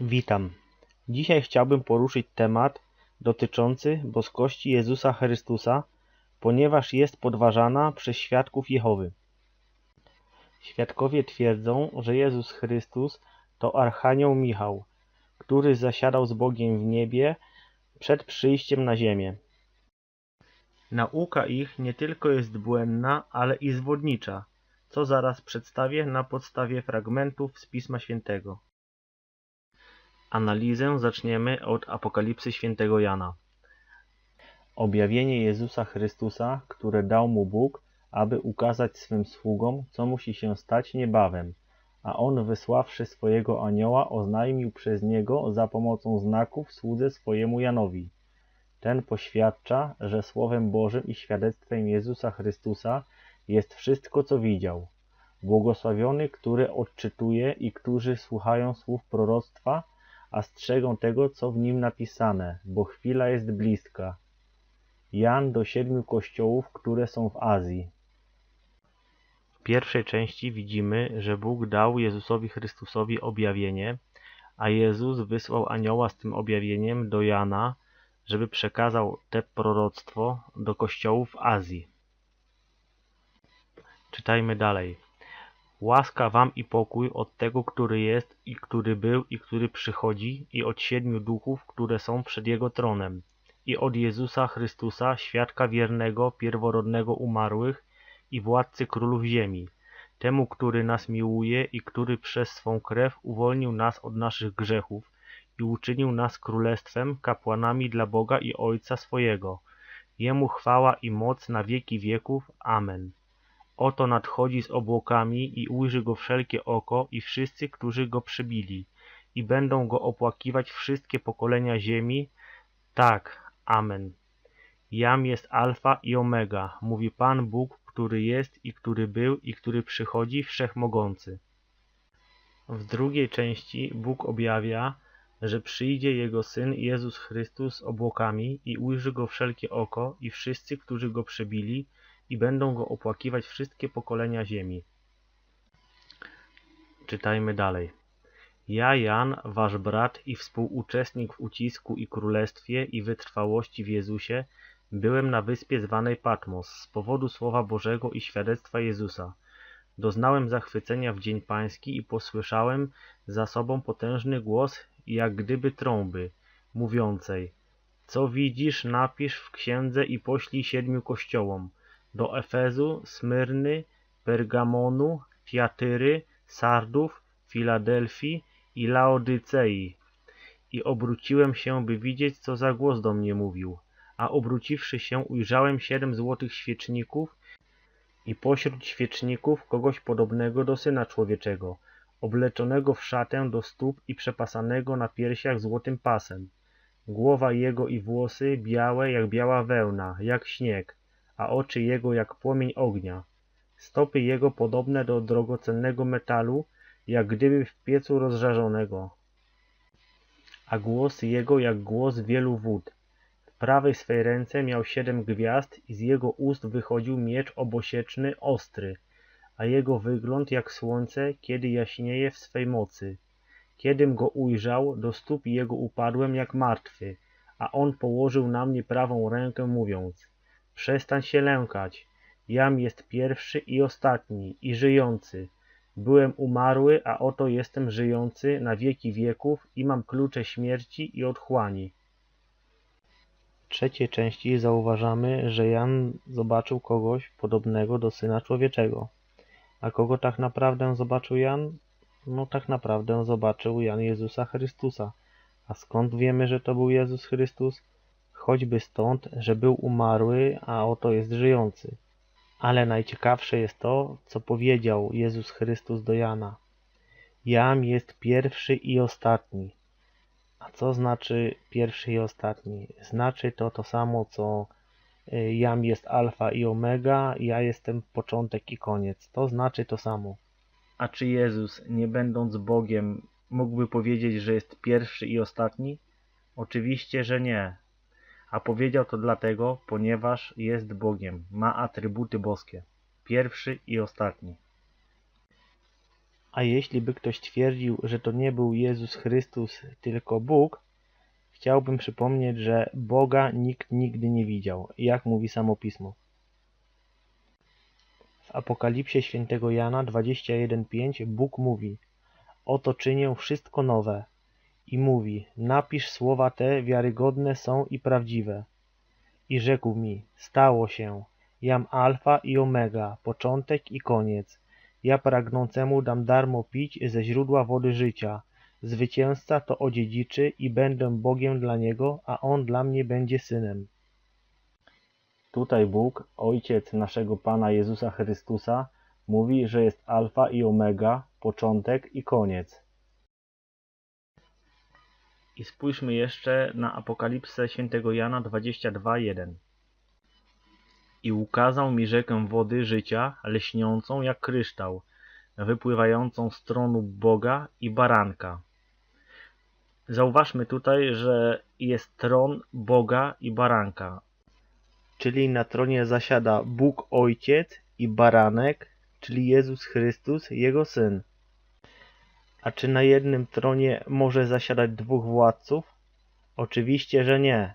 Witam. Dzisiaj chciałbym poruszyć temat dotyczący boskości Jezusa Chrystusa, ponieważ jest podważana przez świadków Jehowy. Świadkowie twierdzą, że Jezus Chrystus to Archanioł Michał, który zasiadał z Bogiem w niebie przed przyjściem na ziemię. Nauka ich nie tylko jest błędna, ale i zwodnicza, co zaraz przedstawię na podstawie fragmentów z Pisma Świętego. Analizę zaczniemy od Apokalipsy Świętego Jana. Objawienie Jezusa Chrystusa, które dał mu Bóg, aby ukazać swym sługom, co musi się stać niebawem, a on wysławszy swojego anioła, oznajmił przez niego za pomocą znaków słudze swojemu Janowi. Ten poświadcza, że Słowem Bożym i świadectwem Jezusa Chrystusa jest wszystko, co widział. Błogosławiony, który odczytuje i którzy słuchają słów proroctwa, a strzegą tego, co w nim napisane, bo chwila jest bliska. Jan do siedmiu kościołów, które są w Azji. W pierwszej części widzimy, że Bóg dał Jezusowi Chrystusowi objawienie, a Jezus wysłał anioła z tym objawieniem do Jana, żeby przekazał te proroctwo do kościołów Azji. Czytajmy dalej. Łaska wam i pokój od tego, który jest i który był i który przychodzi i od siedmiu duchów, które są przed Jego tronem i od Jezusa Chrystusa, świadka wiernego, pierworodnego umarłych i władcy królów ziemi, temu, który nas miłuje i który przez swą krew uwolnił nas od naszych grzechów i uczynił nas królestwem, kapłanami dla Boga i Ojca swojego. Jemu chwała i moc na wieki wieków. Amen. Oto nadchodzi z obłokami i ujrzy go wszelkie oko i wszyscy, którzy go przybili, i będą go opłakiwać wszystkie pokolenia ziemi. Tak, Amen. Jam jest Alfa i Omega, mówi Pan Bóg, który jest i który był i który przychodzi, wszechmogący. W drugiej części Bóg objawia, że przyjdzie Jego Syn Jezus Chrystus z obłokami i ujrzy Go wszelkie oko i wszyscy, którzy Go przebili i będą Go opłakiwać wszystkie pokolenia ziemi. Czytajmy dalej. Ja, Jan, wasz brat i współuczestnik w ucisku i królestwie i wytrwałości w Jezusie, byłem na wyspie zwanej Patmos z powodu Słowa Bożego i świadectwa Jezusa. Doznałem zachwycenia w dzień pański i posłyszałem za sobą potężny głos, jak gdyby trąby, mówiącej Co widzisz, napisz w księdze i poślij siedmiu kościołom, do Efezu, Smyrny, Pergamonu, Tiatyry, Sardów, Filadelfii i Laodycei. I obróciłem się, by widzieć, co za głos do mnie mówił. A obróciwszy się, ujrzałem siedem złotych świeczników i pośród świeczników kogoś podobnego do Syna Człowieczego, obleczonego w szatę do stóp i przepasanego na piersiach złotym pasem. Głowa jego i włosy białe jak biała wełna, jak śnieg, a oczy jego jak płomień ognia. Stopy jego podobne do drogocennego metalu, jak gdyby w piecu rozżarzonego, a głos jego jak głos wielu wód. W prawej swej ręce miał siedem gwiazd i z jego ust wychodził miecz obosieczny, ostry, a jego wygląd jak słońce, kiedy jaśnieje w swej mocy. Kiedym go ujrzał, do stóp jego upadłem jak martwy, a on położył na mnie prawą rękę, mówiąc Przestań się lękać, jam jest pierwszy i ostatni, i żyjący. Byłem umarły, a oto jestem żyjący na wieki wieków i mam klucze śmierci i otchłani. W trzeciej części zauważamy, że Jan zobaczył kogoś podobnego do Syna Człowieczego. A kogo tak naprawdę zobaczył Jan? No tak naprawdę zobaczył Jan Jezusa Chrystusa. A skąd wiemy, że to był Jezus Chrystus? Choćby stąd, że był umarły, a oto jest żyjący. Ale najciekawsze jest to, co powiedział Jezus Chrystus do Jana. Jam jest pierwszy i ostatni. A co znaczy pierwszy i ostatni? Znaczy to to samo, co y, Jam jest alfa i omega, ja jestem początek i koniec. To znaczy to samo. A czy Jezus, nie będąc Bogiem, mógłby powiedzieć, że jest pierwszy i ostatni? Oczywiście, że nie. A powiedział to dlatego, ponieważ jest Bogiem, ma atrybuty boskie, pierwszy i ostatni. A jeśli by ktoś twierdził, że to nie był Jezus Chrystus, tylko Bóg, chciałbym przypomnieć, że Boga nikt nigdy nie widział, jak mówi samo Pismo. W Apokalipsie świętego Jana 21:5 Bóg mówi: Oto czynię wszystko nowe. I mówi: Napisz słowa te wiarygodne są i prawdziwe. I rzekł mi: Stało się. Jam Alfa i Omega, początek i koniec. Ja pragnącemu dam darmo pić ze źródła wody życia. Zwycięzca to odziedziczy i będę Bogiem dla niego, a on dla mnie będzie synem. Tutaj Bóg, Ojciec naszego Pana Jezusa Chrystusa, mówi, że jest Alfa i Omega, początek i koniec. I spójrzmy jeszcze na Apokalipsę świętego Jana 22:1. I ukazał mi rzekę wody życia, leśniącą jak kryształ, wypływającą z tronu Boga i baranka. Zauważmy tutaj, że jest tron Boga i baranka. Czyli na tronie zasiada Bóg Ojciec i baranek, czyli Jezus Chrystus, Jego Syn. A czy na jednym tronie może zasiadać dwóch władców? Oczywiście, że nie.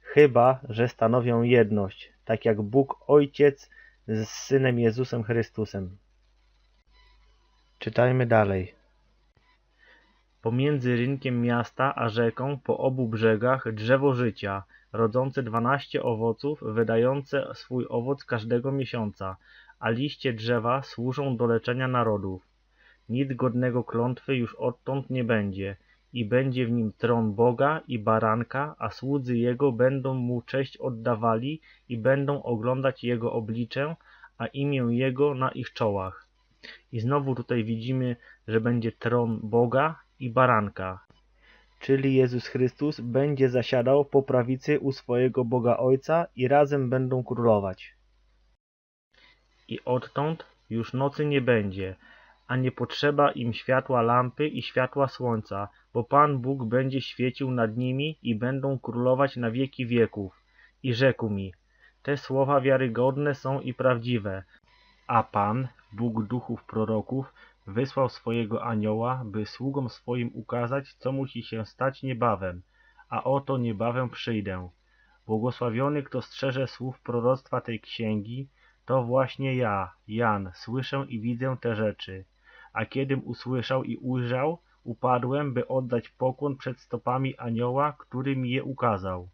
Chyba, że stanowią jedność, tak jak Bóg Ojciec z Synem Jezusem Chrystusem. Czytajmy dalej. Pomiędzy rynkiem miasta a rzeką po obu brzegach drzewo życia, rodzące dwanaście owoców, wydające swój owoc każdego miesiąca, a liście drzewa służą do leczenia narodów. Nic godnego klątwy już odtąd nie będzie, i będzie w nim tron Boga i baranka, a słudzy Jego będą Mu cześć oddawali i będą oglądać Jego oblicze, a imię Jego na ich czołach. I znowu tutaj widzimy, że będzie tron Boga i baranka. Czyli Jezus Chrystus będzie zasiadał po prawicy u swojego Boga Ojca i razem będą królować. I odtąd już nocy nie będzie, a nie potrzeba im światła lampy i światła słońca, bo Pan Bóg będzie świecił nad nimi i będą królować na wieki wieków. I rzekł mi, te słowa wiarygodne są i prawdziwe, a Pan, Bóg duchów proroków, wysłał swojego anioła, by sługom swoim ukazać, co musi się stać niebawem, a oto niebawem przyjdę. Błogosławiony, kto strzeże słów proroctwa tej księgi, to właśnie ja, Jan, słyszę i widzę te rzeczy. A kiedym usłyszał i ujrzał, upadłem, by oddać pokłon przed stopami anioła, który mi je ukazał.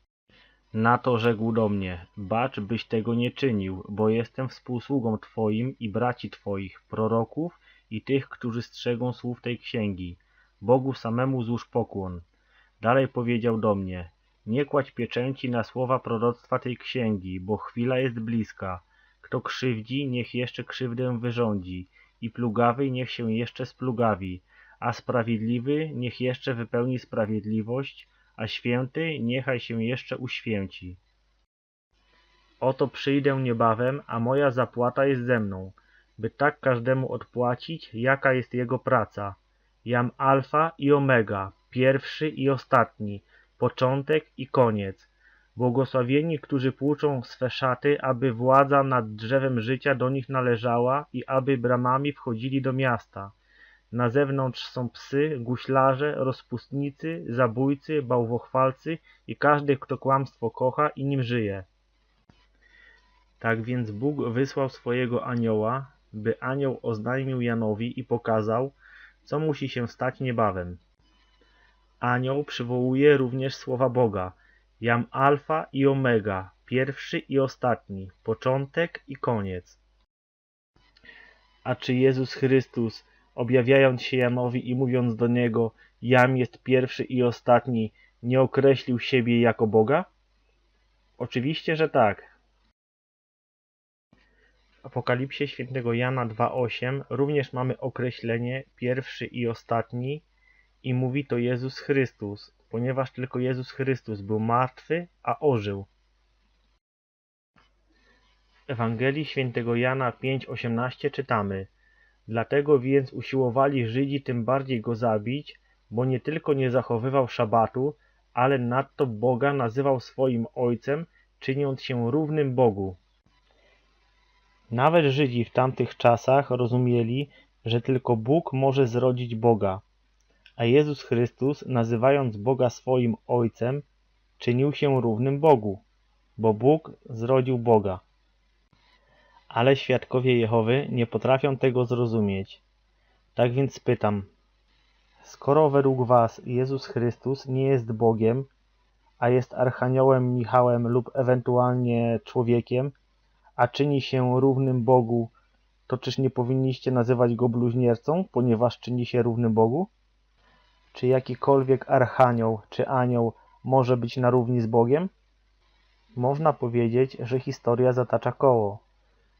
Na to rzekł do mnie, bacz, byś tego nie czynił, bo jestem współsługą Twoim i braci Twoich, proroków i tych, którzy strzegą słów tej księgi. Bogu samemu złóż pokłon. Dalej powiedział do mnie, nie kładź pieczęci na słowa proroctwa tej księgi, bo chwila jest bliska. Kto krzywdzi, niech jeszcze krzywdę wyrządzi i plugawy niech się jeszcze splugawi, a sprawiedliwy niech jeszcze wypełni sprawiedliwość, a święty niechaj się jeszcze uświęci. Oto przyjdę niebawem, a moja zapłata jest ze mną, by tak każdemu odpłacić, jaka jest jego praca. Jam alfa i omega, pierwszy i ostatni, początek i koniec. Błogosławieni, którzy płuczą swe szaty, aby władza nad drzewem życia do nich należała i aby bramami wchodzili do miasta. Na zewnątrz są psy, guślarze, rozpustnicy, zabójcy, bałwochwalcy i każdy, kto kłamstwo kocha i nim żyje. Tak więc Bóg wysłał swojego anioła, by anioł oznajmił Janowi i pokazał, co musi się stać niebawem. Anioł przywołuje również słowa Boga – Jam alfa i omega, pierwszy i ostatni, początek i koniec. A czy Jezus Chrystus, objawiając się Janowi i mówiąc do niego, Jam jest pierwszy i ostatni, nie określił siebie jako Boga? Oczywiście, że tak. W Apokalipsie świętego Jana 2,8 również mamy określenie pierwszy i ostatni i mówi to Jezus Chrystus, ponieważ tylko Jezus Chrystus był martwy, a ożył. W Ewangelii świętego Jana 5,18 czytamy Dlatego więc usiłowali Żydzi tym bardziej go zabić, bo nie tylko nie zachowywał szabatu, ale nadto Boga nazywał swoim Ojcem, czyniąc się równym Bogu. Nawet Żydzi w tamtych czasach rozumieli, że tylko Bóg może zrodzić Boga, a Jezus Chrystus, nazywając Boga swoim Ojcem, czynił się równym Bogu, bo Bóg zrodził Boga. Ale świadkowie Jehowy nie potrafią tego zrozumieć. Tak więc pytam, skoro według was Jezus Chrystus nie jest Bogiem, a jest Archaniołem Michałem lub ewentualnie człowiekiem, a czyni się równym Bogu, to czyż nie powinniście nazywać go bluźniercą, ponieważ czyni się równym Bogu? Czy jakikolwiek archanioł czy anioł może być na równi z Bogiem? Można powiedzieć, że historia zatacza koło.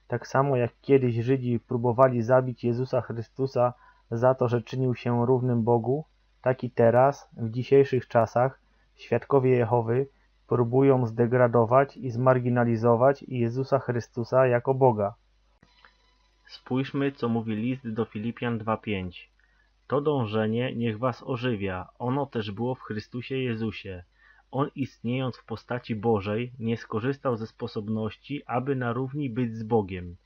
Tak samo jak kiedyś Żydzi próbowali zabić Jezusa Chrystusa za to, że czynił się równym Bogu, tak i teraz, w dzisiejszych czasach, świadkowie Jehowy próbują zdegradować i zmarginalizować Jezusa Chrystusa jako Boga. Spójrzmy, co mówi list do Filipian 2.5. To dążenie niech was ożywia, ono też było w Chrystusie Jezusie. On istniejąc w postaci Bożej, nie skorzystał ze sposobności, aby na równi być z Bogiem,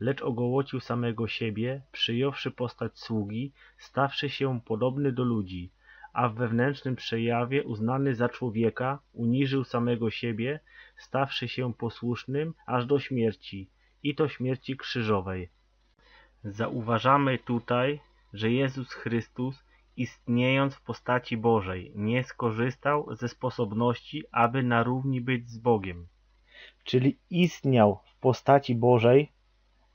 lecz ogołocił samego siebie, przyjąwszy postać sługi, stawszy się podobny do ludzi, a w wewnętrznym przejawie uznany za człowieka, uniżył samego siebie, stawszy się posłusznym aż do śmierci, i to śmierci krzyżowej. Zauważamy tutaj, że Jezus Chrystus, istniejąc w postaci Bożej, nie skorzystał ze sposobności, aby na równi być z Bogiem. Czyli istniał w postaci Bożej,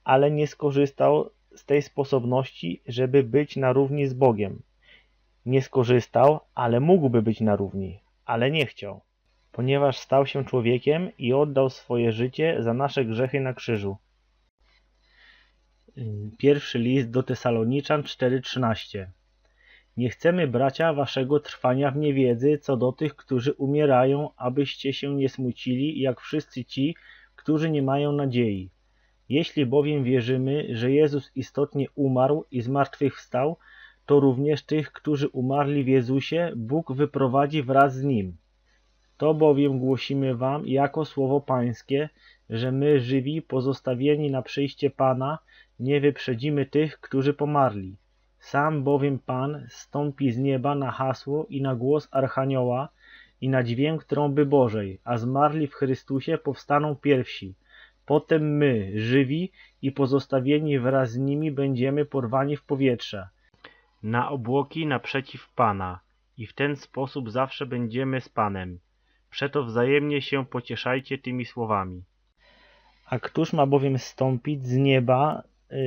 ale nie skorzystał z tej sposobności, żeby być na równi z Bogiem. Nie skorzystał, ale mógłby być na równi, ale nie chciał, ponieważ stał się człowiekiem i oddał swoje życie za nasze grzechy na krzyżu. Pierwszy list do Tesaloniczan 4:13 Nie chcemy, bracia, waszego trwania w niewiedzy co do tych, którzy umierają, abyście się nie smucili, jak wszyscy ci, którzy nie mają nadziei. Jeśli bowiem wierzymy, że Jezus istotnie umarł i zmartwychwstał, to również tych, którzy umarli w Jezusie, Bóg wyprowadzi wraz z Nim. To bowiem głosimy wam jako słowo pańskie, że my żywi, pozostawieni na przyjście Pana, nie wyprzedzimy tych, którzy pomarli. Sam bowiem Pan stąpi z nieba na hasło i na głos Archanioła i na dźwięk trąby Bożej, a zmarli w Chrystusie powstaną pierwsi. Potem my, żywi i pozostawieni wraz z nimi, będziemy porwani w powietrze, na obłoki naprzeciw Pana i w ten sposób zawsze będziemy z Panem. Przeto wzajemnie się pocieszajcie tymi słowami. A któż ma bowiem stąpić z nieba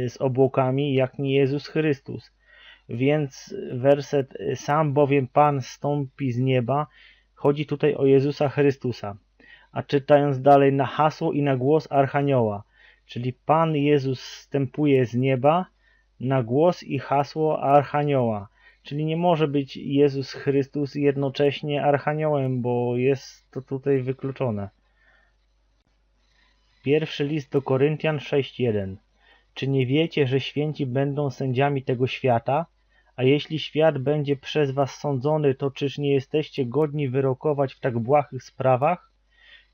z obłokami, jak nie Jezus Chrystus? Więc werset y, sam bowiem Pan stąpi z nieba, chodzi tutaj o Jezusa Chrystusa. A czytając dalej na hasło i na głos Archanioła, czyli Pan Jezus wstępuje z nieba na głos i hasło Archanioła. Czyli nie może być Jezus Chrystus jednocześnie Archaniołem, bo jest to tutaj wykluczone. Pierwszy list do Koryntian 6.1 Czy nie wiecie, że święci będą sędziami tego świata? A jeśli świat będzie przez was sądzony, to czyż nie jesteście godni wyrokować w tak błahych sprawach?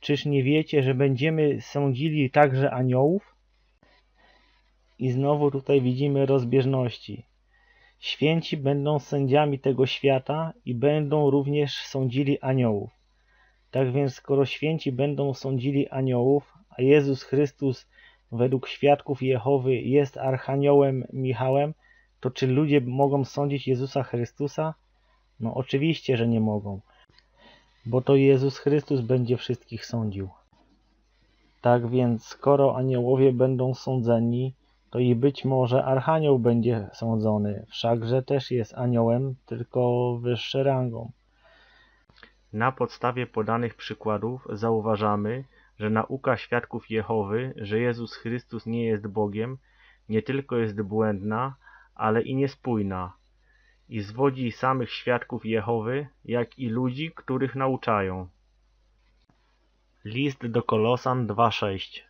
Czyż nie wiecie, że będziemy sądzili także aniołów? I znowu tutaj widzimy rozbieżności. Święci będą sędziami tego świata i będą również sądzili aniołów. Tak więc skoro święci będą sądzili aniołów, a Jezus Chrystus według świadków Jehowy jest archaniołem Michałem, to czy ludzie mogą sądzić Jezusa Chrystusa? No oczywiście, że nie mogą, bo to Jezus Chrystus będzie wszystkich sądził. Tak więc skoro aniołowie będą sądzeni, to i być może archanioł będzie sądzony, wszakże też jest aniołem, tylko wyższe rangą. Na podstawie podanych przykładów zauważamy, że nauka świadków Jehowy, że Jezus Chrystus nie jest Bogiem, nie tylko jest błędna, ale i niespójna i zwodzi samych świadków Jehowy, jak i ludzi, których nauczają. List do Kolosan 2:6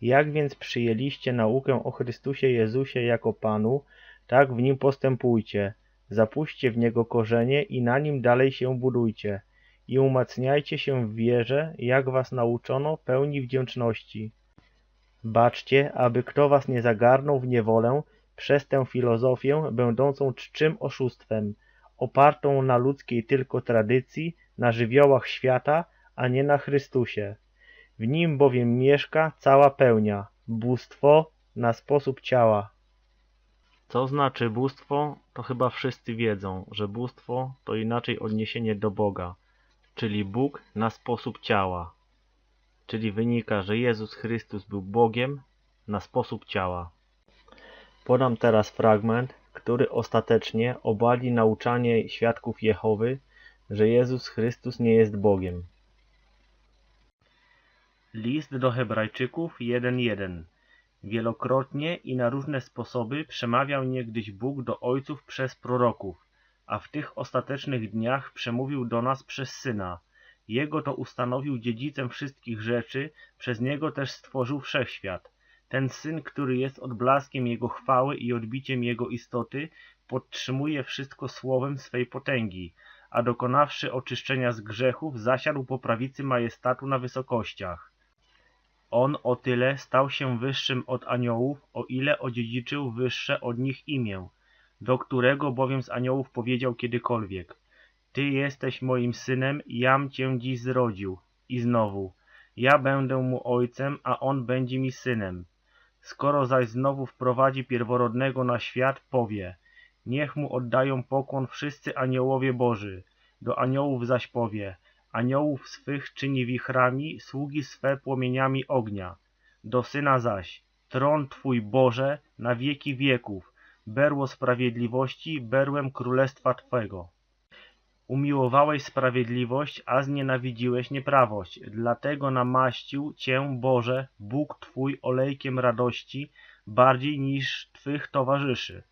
Jak więc przyjęliście naukę o Chrystusie Jezusie jako Panu, tak w Nim postępujcie, zapuśćcie w Niego korzenie i na Nim dalej się budujcie i umacniajcie się w wierze, jak was nauczono, pełni wdzięczności. Baczcie, aby kto was nie zagarnął w niewolę przez tę filozofię będącą czczym oszustwem, opartą na ludzkiej tylko tradycji, na żywiołach świata, a nie na Chrystusie. W nim bowiem mieszka cała pełnia, bóstwo na sposób ciała. Co znaczy bóstwo, to chyba wszyscy wiedzą, że bóstwo to inaczej odniesienie do Boga, czyli Bóg na sposób ciała. Czyli wynika, że Jezus Chrystus był Bogiem na sposób ciała. Podam teraz fragment, który ostatecznie obali nauczanie świadków Jehowy, że Jezus Chrystus nie jest Bogiem. List do Hebrajczyków 1:1 Wielokrotnie i na różne sposoby przemawiał niegdyś Bóg do ojców przez proroków, a w tych ostatecznych dniach przemówił do nas przez Syna. Jego to ustanowił dziedzicem wszystkich rzeczy, przez Niego też stworzył wszechświat. Ten Syn, który jest odblaskiem Jego chwały i odbiciem Jego istoty, podtrzymuje wszystko słowem swej potęgi, a dokonawszy oczyszczenia z grzechów, zasiadł po prawicy majestatu na wysokościach. On o tyle stał się wyższym od aniołów, o ile odziedziczył wyższe od nich imię, do którego bowiem z aniołów powiedział kiedykolwiek Ty jesteś moim synem, jam cię dziś zrodził. I znowu, ja będę mu ojcem, a on będzie mi synem. Skoro zaś znowu wprowadzi pierworodnego na świat, powie Niech mu oddają pokłon wszyscy aniołowie Boży. Do aniołów zaś powie Aniołów swych czyni wichrami, sługi swe płomieniami ognia. Do Syna zaś, tron Twój Boże, na wieki wieków, berło sprawiedliwości, berłem królestwa Twego. Umiłowałeś sprawiedliwość, a znienawidziłeś nieprawość. Dlatego namaścił Cię, Boże, Bóg Twój olejkiem radości, bardziej niż Twych towarzyszy.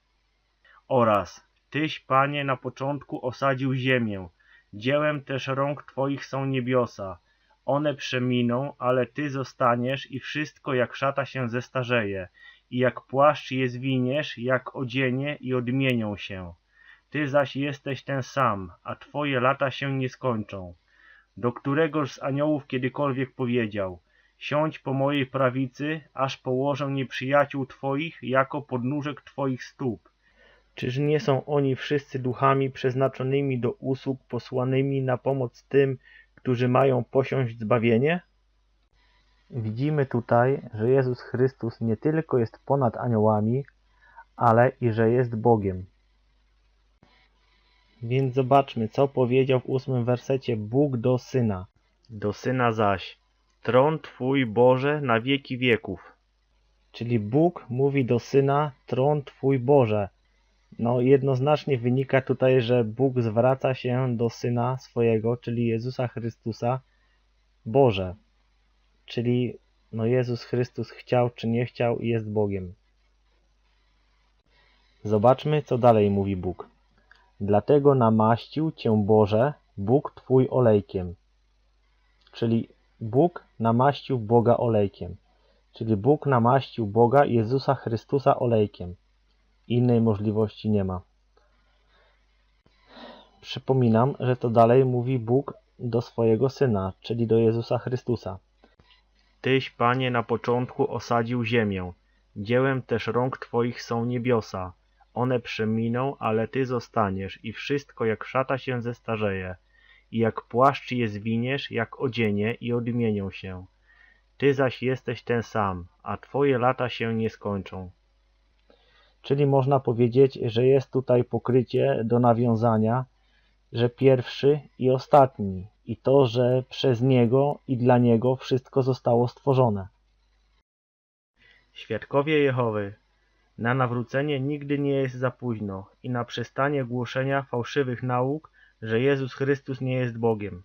Oraz, Tyś, Panie, na początku osadził ziemię, Dziełem też rąk Twoich są niebiosa. One przeminą, ale Ty zostaniesz i wszystko jak szata się zestarzeje. I jak płaszcz je zwiniesz, jak odzienie i odmienią się. Ty zaś jesteś ten sam, a Twoje lata się nie skończą. Do któregoż z aniołów kiedykolwiek powiedział Siądź po mojej prawicy, aż położę nieprzyjaciół Twoich jako podnóżek Twoich stóp. Czyż nie są oni wszyscy duchami przeznaczonymi do usług posłanymi na pomoc tym, którzy mają posiąść zbawienie? Widzimy tutaj, że Jezus Chrystus nie tylko jest ponad aniołami, ale i że jest Bogiem. Więc zobaczmy, co powiedział w ósmym wersecie Bóg do Syna. Do Syna zaś, tron Twój Boże na wieki wieków. Czyli Bóg mówi do Syna, tron Twój Boże, no jednoznacznie wynika tutaj, że Bóg zwraca się do Syna swojego, czyli Jezusa Chrystusa, Boże. Czyli no Jezus Chrystus chciał czy nie chciał i jest Bogiem. Zobaczmy, co dalej mówi Bóg. Dlatego namaścił Cię Boże, Bóg Twój olejkiem. Czyli Bóg namaścił Boga olejkiem. Czyli Bóg namaścił Boga Jezusa Chrystusa olejkiem. Innej możliwości nie ma. Przypominam, że to dalej mówi Bóg do swojego Syna, czyli do Jezusa Chrystusa. Tyś, Panie, na początku osadził ziemię. Dziełem też rąk Twoich są niebiosa. One przeminą, ale Ty zostaniesz i wszystko jak szata się zestarzeje. I jak płaszcz je zwiniesz, jak odzienie i odmienią się. Ty zaś jesteś ten sam, a Twoje lata się nie skończą. Czyli można powiedzieć, że jest tutaj pokrycie do nawiązania, że pierwszy i ostatni i to, że przez Niego i dla Niego wszystko zostało stworzone. Świadkowie Jehowy na nawrócenie nigdy nie jest za późno i na przestanie głoszenia fałszywych nauk, że Jezus Chrystus nie jest Bogiem.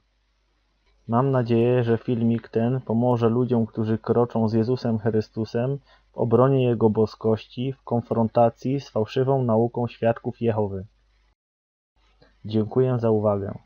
Mam nadzieję, że filmik ten pomoże ludziom, którzy kroczą z Jezusem Chrystusem w obronie Jego boskości w konfrontacji z fałszywą nauką świadków Jehowy. Dziękuję za uwagę.